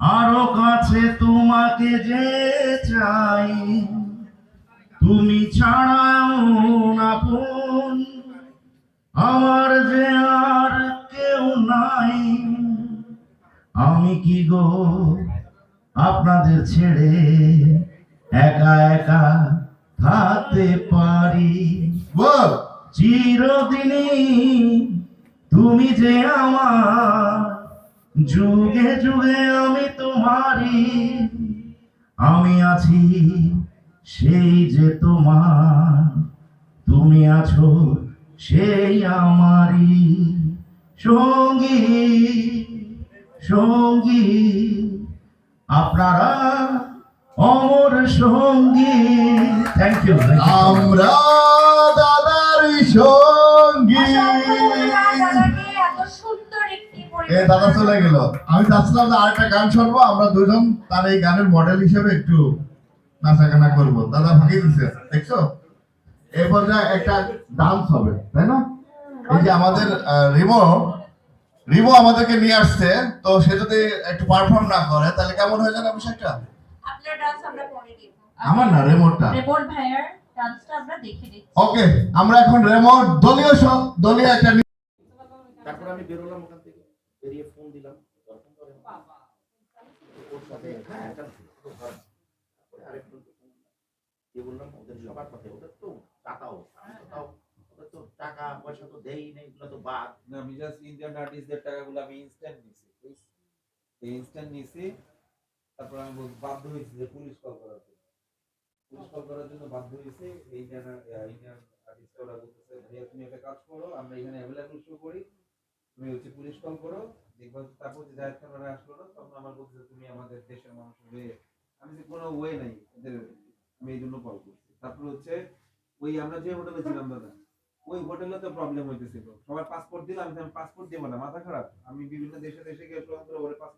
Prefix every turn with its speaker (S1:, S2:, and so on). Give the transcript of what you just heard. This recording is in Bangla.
S1: আরও কাছে তোমাকে যে চাই তুমি ছাড়াও আপন আমার যে আর কেউ নাই। আমি কি গো আপনাদের ছেড়ে একা একা থাকতে পারি?
S2: বল।
S1: চিরদিনই তুমি যে আমার যুগে যুগে আমি তোমারই, আমি আছি সেই যে তোমার। তুমি আছো সেই আমারই সঙ্গী সঙ্গী। আপনারা অমর সঙ্গী। থ্যাংক ইউ
S2: আমরা দাদার সঙ্গী। এ দাদা চলে গেল। আমি চাচ্ছিলাম যে আরেকটা গান শুনব আমরা দুজন তার এই গানের মডেল হিসেবে একটু নাচা গানা করব। দাদা ভাগিয়ে দিচ্ছে দেখছ? এই পর্যায়ে একটা ডান্স হবে তাই না? এই যে আমাদের রিমো রিমো আমাদেরকে নিয়ে আসছে তো সে যদি একটু পারফর্ম না করে তাহলে কেমন হয়ে যাবে বিষয়টা?
S3: আপনার ডান্স আমরা পরে দেব
S2: আমার না রেমোটটা?
S3: রেমন ভাইয়ার ডান্সটা আমরা দেখে নিচ্ছি
S2: ওকে আমরা এখন রেমোট দলীয় স- দলীয় একটা
S1: তারপর আমি বেরোলাম ওখান থেকে। বেরিয়ে ফোন দিলাম তখন ওর সাথে হ্যাঁ। তারপরে বললাম ওদের সবার কথা ওদের তো টাকা অবস্থা তাও ওদের তো টাকা পয়সা তো দেই নেই এগুলো তো বাদ।
S4: না আমি জাস্ট ইন্ডিয়ান আর্টিস্টদের টাকাগুলো আমি ইনস্ট্যান্ট নিছি এই ইনস্ট্যান্ট নিছি তারপর আমি বাধ্য হয়েছি যে পুলিশ কল করার জন্য। পুলিশ কল করার জন্য বাধ্য হয়েছি এই ইন্ডিয়ান ইন্ডিয়ান আর্টিস্ট ওরা বলতেছে ভাইয়া তুমি একটা কাজ করো আমরা এখানে অ্যাভেলেবল শো করি। তুমি হচ্ছে পুলিশ কল করো তারপর যে জাহেদ খান ওরা আসলো না, তখন আমার বলছে তুমি আমাদের দেশের মানুষ হয়ে আমি যে কোনো ওয়ে নাই এদের, আমি এই জন্য কল করছি। তারপর হচ্ছে ওই আমরা যে হোটেলে ছিলাম দাদা, ওই হোটেলে তো প্রবলেম হইতেছিল। সবার পাসপোর্ট দিলাম, আমি পাসপোর্ট দেবো না, মাথা খারাপ। আমি বিভিন্ন দেশে দেশে গিয়ে ওরে পাসপোর্ট